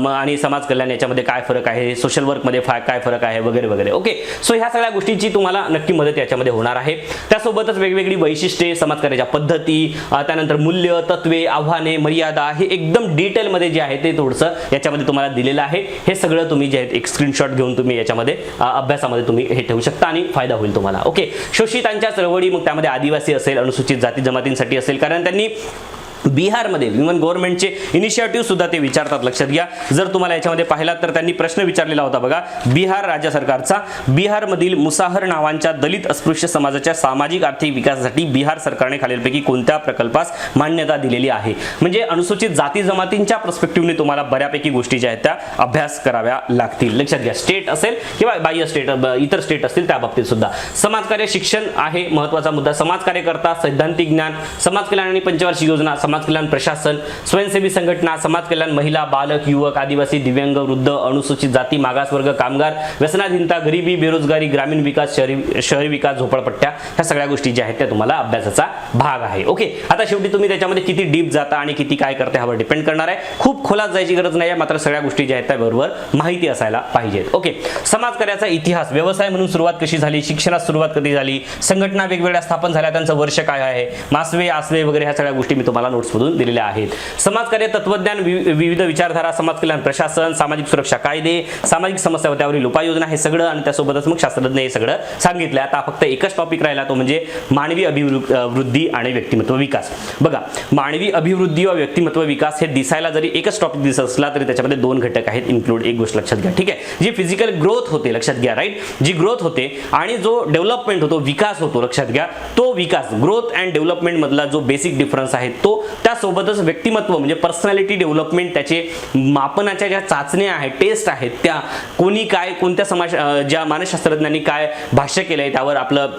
आणि समाज कल्याण याच्यामध्ये काय फरक आहे? सोशल वर्कमध्ये काय फरक आहे? वगैरे वगैरे. ओके सो ह्या सगळ्या गोष्टींची तुम्हाला नक्की मदत याच्यामध्ये होणार आहे. त्यासोबतच वेगवेगळी वैशिष्ट्ये समाजकार्याच्या पद्धती त्यानंतर मूल्य तत्वे आव्हाने मर्यादा हे एकदम डिटेलमध्ये जे आहे ते थोडंसं याच्यामध्ये तुम्हाला दिलेलं आहे. हे सगळं तुम्ही जे आहे एक स्क्रीनशॉट घेऊन तुम्ही याच्यामध्ये अभ्यासामध्ये तुम्ही हे ठेवू शकता आणि फायदा होईल तुम्हाला. ओके शोषितांच्या चळवळी मग त्यामध्ये आदिवासी असेल अनुसूचित जाती जमातींसाठी असेल कारण त्यांनी बिहारमध्ये इव्हन गव्हर्नमेंटचे इनिशिएटिव्ह सुद्धा ते विचारतात. लक्षात घ्या. जर तुम्हाला याच्यामध्ये पाहिलात तर त्यांनी प्रश्न विचारलेला होता बघा. बिहार राज्य सरकारचा बिहारमधील मुसाहर नावांच्या दलित अस्पृश्य समाजाच्या सामाजिक आर्थिक विकासासाठी बिहार सरकारने खालीलपैकी कोणत्या प्रकल्पास मान्यता दिलेली आहे? म्हणजे अनुसूचित जाती जमातींच्या पर्स्पेक्टिव्हने तुम्हाला बऱ्यापैकी गोष्टी ज्या आहेत त्या अभ्यास कराव्या लागतील. लक्षात घ्या. स्टेट असेल किंवा बाह्य स्टेट इतर स्टेट असतील त्या बाबतीत सुद्धा. समाजकार्य शिक्षण आहे महत्त्वाचा मुद्दा. समाजकार्यकर्ता सैद्धांतिक ज्ञान समाज कल्याण आणि पंचवार्षिक योजना समाज कल्याण प्रशासन स्वयंसेवी संघटना समाज कल्याण महिला बालक युवक आदिवासी दिव्यांग वृद्ध अनुसूचित जाती मागासवर्ग कामगार व्यसनाधीनता गरिबी बेरोजगारी ग्रामीण विकास शहरी शहरी विकास झोपडपट्ट्या ह्या सगळ्या गोष्टी ज्या आहेत त्या तुम्हाला अभ्यासाचा भाग आहे. ओके? आता शेवटी तुम्ही त्याच्यामध्ये किती डीप जाता आणि किती काय करते ह्यावर डिपेंड करणार आहे. खूप खोलात जायची गरज नाही आहे मात्र सगळ्या गोष्टी ज्या आहेत त्या बरोबर माहिती असायला पाहिजेत ओके? समाजकार्याचा इतिहास व्यवसाय म्हणून सुरुवात कशी झाली शिक्षणात सुरुवात कधी झाली संघटना वेगवेगळ्या स्थापन झाल्या त्यांचं वर्ष काय आहे मासवे आसवे वगैरे ह्या सगळ्या गोष्टी मी तुम्हाला नोट्समधून दिलेल्या आहेत. समाजकार्य तत्वज्ञान विविध विचारधारा समाज कल्याण प्रशासन सामाजिक सुरक्षा कायदे सामाजिक समस्या त्यावरील उपाययोजना हे सगळं आणि त्यासोबतच मग शास्त्रज्ञ हे सगळं सांगितलं आता फक्त एकच टॉपिक राहिला तो म्हणजे मानवी अभिवृद्धी आणि व्यक्तिमत्व विकास. बघा मानवी अभिवृद्धी व व्यक्तिमत्व विकास हे दिसायला जरी एकच टॉपिक दिसत असला तरी त्याच्यामध्ये दोन घटक आहेत इन्क्लूड एक गोष्ट लक्षात घ्या ठीक आहे? जी फिजिकल ग्रोथ होते लक्षात घ्या राईट जी ग्रोथ होते आणि जो डेव्हलपमेंट होतो विकास होतो लक्षात घ्या तो विकास ग्रोथ अँड डेव्हलपमेंट मधला जो बेसिक डिफरन्स आहे तो त्यासोबतच व्यक्तिमत्व म्हणजे पर्सनॅलिटी डेव्हलपमेंट त्याचे मापनाच्या ज्या चाचण्या आहेत टेस्ट आहेत त्या कोणी काय कोणत्या समाज ज्या मानसशास्त्रज्ञांनी काय भाष्य केलंय त्यावर आपलं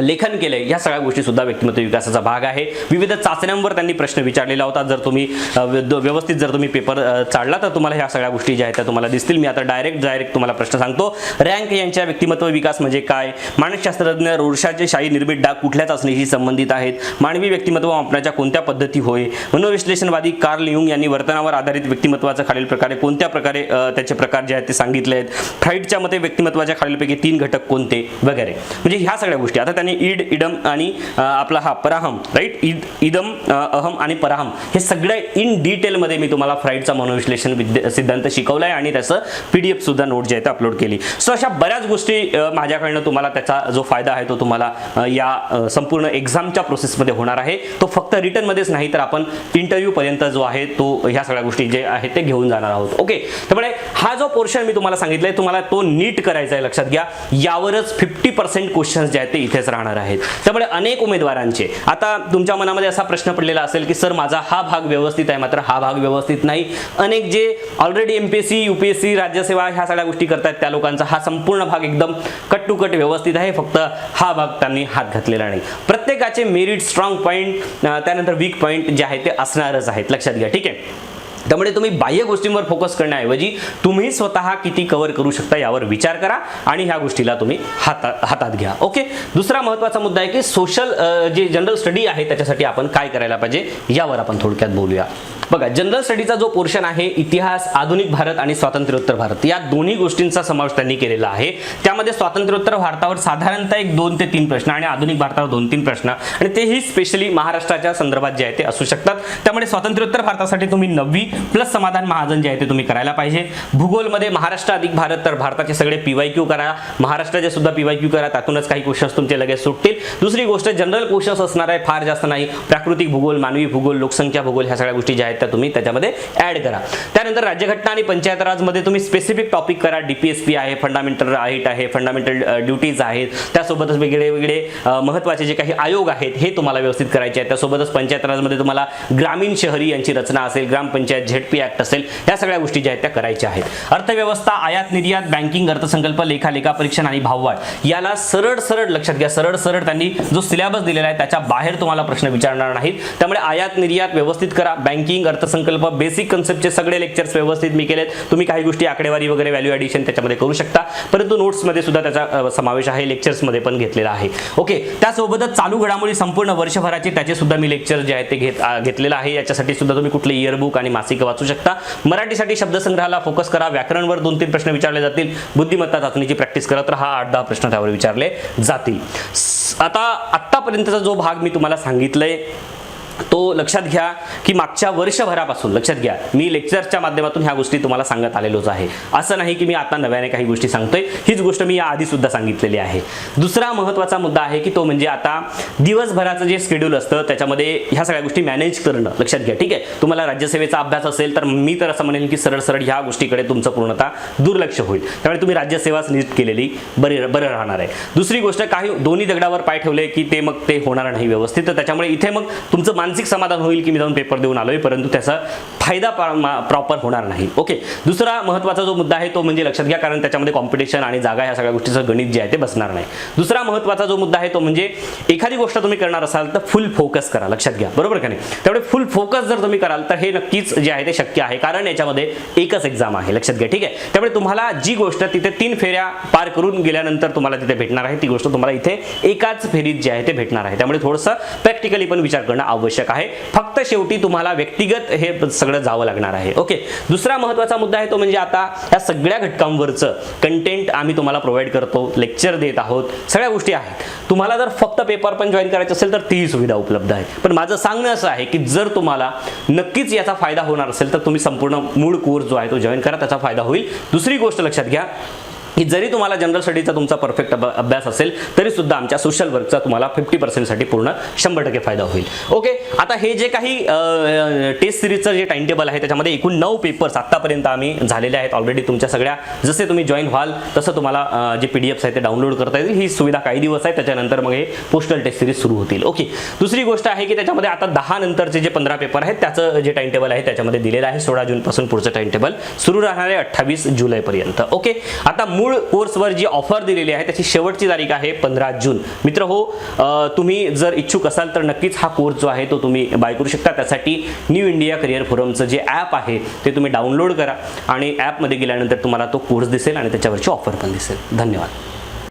लेखन केलंय. या सगळ्या गोष्टी सुद्धा व्यक्तिमत्व विकासाचा भाग आहे. विविध चाचण्यांवर त्यांनी प्रश्न विचारलेला होता. जर तुम्ही व्यवस्थित जर तुम्ही पेपर अ, तर तुम्हाला ह्या सगळ्या गोष्टी ज्या आहेत त्या तुम्हाला दिसतील. मी आता डायरेक्ट डायरेक्ट तुम्हाला प्रश्न सांगतो. रँक यांच्या व्यक्तिमत्व विकास म्हणजे काय? मानसशास्त्रज्ञ रोडशाचे शाही निर्मित डाग कुठल्या चाचणीशी संबंधित आहेत? मानवी व्यक्तिमत्व वापरण्याच्या कोणत्या पद्धती होय? मनोविश्लेषणवादी कार्ल युंग यांनी वर्तनावर आधारित व्यक्तिमत्वाचा खालील प्रकारे कोणत्या प्रकारे त्याचे प्रकार जे आहेत ते सांगितले आहेत फ्राईडच्या मते व्यक्तिमत्वाच्या खालीलपैकी तीन घटक कोणते? वगैरे. म्हणजे ह्या सगळ्या गोष्टी. आता ठिकाणी ईड इडम आणि आपला हा पराहम राईट ईद इदम अहम आणि पराहम. हे सगळ्या इन डिटेलमध्ये मी तुम्हाला फ्राईडचा मनोविश्लेषण विद्या सिद्धांत शिकवलाय आणि त्याचं पीडीएफ सुद्धा नोट जे आहे अपलोड केली. सो अशा बऱ्याच गोष्टी माझ्याकडनं तुम्हाला त्याचा जो फायदा आहे तो तुम्हाला या संपूर्ण एक्झामच्या प्रोसेसमध्ये होणार आहे. तो फक्त रिटर्नमध्येच नाही तर आपण इंटरव्ह्यूपर्यंत जो आहे तो ह्या सगळ्या गोष्टी जे आहेत ते घेऊन जाणार आहोत. ओके त्यामुळे हा जो पोर्शन मी तुम्हाला सांगितलाय तुम्हाला तो नीट करायचा आहे लक्षात घ्या. यावरच फिफ्टी पर्सेंट क्वेश्चन्स जे आहेत ते इथेच राहणार आहेत. त्यामुळे अनेक उमेदवारांचे. आता तुमच्या मनामध्ये असा प्रश्न पडलेला असेल की सर माझा हा भाग व्यवस्थित आहे मात्र हा भाग व्यवस्थित नाही. अनेक जे already M P S C U P S C राज्यसेवा ह्या सगळ्या गोष्टी करतात त्या लोकांचा हा संपूर्ण भाग एकदम कट टू कट व्यवस्थित आहे. फक्त हा भाग त्यांनी हात घातलेला नाही. प्रत्येकाचे मेरिट स्ट्रॉंग पॉईंट त्यानंतर वीक पॉईंट जे आहे ते असणारच आहेत. लक्षात घ्या. ठीक आहे? त्यामुळे तुम्ही बाह्य गोष्टींवर फोकस करण्याऐवजी तुम्ही स्वतः किती कव्हर करू शकता यावर विचार करा आणि ह्या गोष्टीला तुम्ही हातात हातात घ्या. ओके दुसरा महत्त्वाचा मुद्दा आहे की सोशल जे जनरल स्टडी आहे त्याच्यासाठी आपण काय करायला पाहिजे यावर आपण थोडक्यात बोलूया. बघा जनरल स्टडीचा जो पोर्शन आहे इतिहास आधुनिक भारत आणि स्वातंत्र्योत्तर भारत या दोन्ही गोष्टींचा समावेश त्यांनी केलेला आहे. त्यामध्ये स्वातंत्र्योत्तर भारतावर साधारणतः एक दोन ते तीन प्रश्न आणि आधुनिक भारतावर दोन तीन प्रश्न. आणि तेही स्पेशली महाराष्ट्राच्या संदर्भात जे आहे ते असू शकतात. त्यामुळे स्वातंत्र्योत्तर भारतासाठी तुम्ही नववी प्लस समाधान महाजन जे आहे ते तुम्ही करायला पाहिजे. भूगोलमध्ये महाराष्ट्र अधिक भारत तर भारताचे सगळे पीवाय क्यू करा. महाराष्ट्राचे सुद्धा पीवाय क्यू करा त्यातूनच काही क्वेश्चन्स तुमचे लगेच सुटतील. दुसरी गोष्ट जनरल क्वेश्चन्स असणार आहे फार जास्त नाही. प्राकृतिक भूगोल मानवी भूगोल लोकसंख्या भूगोल ह्या सगळ्या गोष्टी ज्या आहेत त्या तुम्ही त्याच्यामध्ये ऍड करा. त्यानंतर राज्यघटना आणि पंचायत राजमध्ये तुम्ही स्पेसिफिक टॉपिक करा. डीपीएसपी आहे फंडामेंटल राईट आहे फंडामेंटल ड्युटीज आहेत. त्यासोबतच वेगळे वेगळे महत्त्वाचे महत्त्वाचे जे काही आयोग आहेत हे तुम्हाला व्यवस्थित करायचे आहेत. त्यासोबतच पंचायत राजमध्ये तुम्हाला ग्रामीण शहरी यांची रचना असेल ग्रामपंचायत झेडपी ऍक्ट असेल या सगळ्या गोष्टी ज्या आहेत त्या करायच्या आहेत. अर्थव्यवस्था आयात निर्यात बँकिंग अर्थसंकल्प लेखा लेखा परीक्षण आणि भाववाढ याला सरळ सरळ लक्षात घ्या. सरळ सरळ त्यांनी जो सिलेबस दिलेला आहे त्याच्या बाहेर तुम्हाला प्रश्न विचारणार नाहीत. त्यामुळे आयात निर्यात व्यवस्थित करा. बँकिंग अर्थसंकल्प बेसिक कन्सेप्टचे सगळे लेक्चर्स व्यवस्थित मी केलेत. तुम्ही काही गोष्टी आकडेवारी वगैरे व्हॅल्यू ॲडिशन त्याच्यामध्ये करू शकता. परंतु नोट्समध्ये सुद्धा त्याचा समावेश आहे लेक्चर्समध्ये पण घेतलेला आहे. ओके त्यासोबतच चालू घडामोडी संपूर्ण वर्षभराचे त्याचे सुद्धा मी लेक्चर जे आहे ते घेत घेतलेलं आहे. याच्यासाठी सुद्धा तुम्ही कुठले इयरबुक आणि मासिक वाचू शकता. मराठीसाठी शब्दसंग्रहाला फोकस करा. व्याकरणवर दोन तीन प्रश्न विचारले जातील. बुद्धिमत्ता चाचणीची प्रॅक्टिस करा तर हा आठ दहा प्रश्न त्यावर विचारले जातील. आता आत्तापर्यंतचा जो भाग मी तुम्हाला सांगितलंय तो लक्षात घ्या की मागच्या वर्षभरापासून लक्षात घ्या मी लेक्चरच्या माध्यमातून ह्या गोष्टी तुम्हाला सांगत आलेलोच आहे. असं नाही की मी आता नव्याने काही गोष्टी सांगतोय हीच गोष्ट मी या आधी सुद्धा सांगितलेली आहे. दुसरा महत्त्वाचा मुद्दा आहे की तो म्हणजे आता दिवसभराचं जे शेड्यूल असतं त्याच्यामध्ये ह्या सगळ्या गोष्टी मॅनेज करणं लक्षात घ्या ठीक आहे? तुम्हाला राज्यसेवेचा अभ्यास असेल तर मी तर असं म्हणेन की सरळ सरळ ह्या गोष्टीकडे तुमचं पूर्णतः दुर्लक्ष होईल. त्यामुळे तुम्ही राज्यसेवाच नीट केलेली बरी बरं राहणार आहे. दुसरी गोष्ट काही दोन्ही दगडावर पाय ठेवले की ते मग ते होणार नाही व्यवस्थित तर त्याच्यामुळे इथे मग तुमचं मानसिक समाधान होईल की मी जाऊन पेपर देऊन आलोय परंतु त्याचा फायदा प्रॉपर होणार नाही. ओके दुसरा महत्त्वाचा जो मुद्दा आहे तो म्हणजे लक्षात घ्या कारण त्याच्यामध्ये कॉम्पिटिशन आणि जागा ह्या सगळ्या गोष्टीचं गणित जे आहे ते बसणार नाही. दुसरा महत्त्वाचा जो मुद्दा आहे तो म्हणजे एखादी गोष्ट तुम्ही करणार असाल तर फुल फोकस करा लक्षात घ्या. बरोबर का नाही? त्यामुळे फुल फोकस जर तुम्ही कराल तर हे नक्कीच जे आहे ते शक्य आहे कारण याच्यामध्ये एकच एक्झाम आहे. लक्षात घ्या ठीक आहे? त्यामुळे तुम्हाला जी गोष्ट तिथे तीन फेऱ्या पार करून गेल्यानंतर तुम्हाला तिथे भेटणार आहे ती गोष्ट तुम्हाला इथे एकाच फेरीत जे आहे ते भेटणार आहे. त्यामुळे थोडंसं प्रॅक्टिकली पण विचार करणं आवश्यक आहे. फक्त शेवटी तुम्हाला व्यक्तिगत हे सगळं जावं लागणार आहे. ओके दुसरा महत्त्वाचा मुद्दा आहे तो म्हणजे आता या सगळ्या घटकांवरचं कंटेंट आम्ही तुम्हाला प्रोव्हाइड करतो लेक्चर देत आहोत सगळ्या गोष्टी आहेत. तुम्हाला जर फक्त पेपर पण जॉईन करायचं असेल तर तीही सुविधा उपलब्ध आहे पण माझं सांगणं असं आहे की जर तुम्हाला नक्कीच याचा फायदा होणार असेल तर तुम्ही संपूर्ण मूळ कोर्स जो आहे तो जॉईन करा त्याचा फायदा होईल. दुसरी गोष्ट लक्षात घ्या की जरी तुम्हाला जनरल स्टडीचा तुमचा परफेक्ट अभ्यास असेल तरी सुद्धा आमच्या सोशल वर्कचा तुम्हाला फिफ्टी पर्सेंटसाठी पूर्ण शंभर टक्के फायदा होईल. ओके आता हे जे काही टेस्ट सिरीजचं जे टाइम टेबल आहे त्याच्यामध्ये एकूण नऊ पेपर्स आत्तापर्यंत आम्ही झालेले आहेत. ऑलरेडी तुमच्या सगळ्या जसे तुम्ही जॉईन व्हाल तसं तुम्हाला जे पी डी एफ्स आहेत ते डाउनलोड करता येतील. ही सुविधा काही दिवस आहे त्याच्यानंतर मग हे पोस्टल टेस्ट सिरीज सुरू होतील. ओके दुसरी गोष्ट आहे की त्याच्यामध्ये आता दहा नंतरचे जे पंधरा पेपर आहेत त्याचं जे टाइम टेबल आहे त्याच्यामध्ये दिलेलं आहे. सोळा जूनपासून पुढचं टाइम टेबल सुरू राहणार आहे अठ्ठावीस जुलैपर्यंत. ओके आता मूळ कोर्सवर जी ऑफर दिलेली आहे त्याची शेवटची तारीख आहे पंधरा जून. मित्र हो तुम्ही जर इच्छुक असाल तर नक्कीच हा कोर्स जो आहे तो तुम्ही बाय करू शकता. त्यासाठी न्यू इंडिया करिअर फोरमचं जे ॲप आहे ते तुम्ही डाउनलोड करा आणि ॲपमध्ये गेल्यानंतर तुम्हाला तो कोर्स दिसेल आणि त्याच्यावरची ऑफर पण दिसेल. धन्यवाद.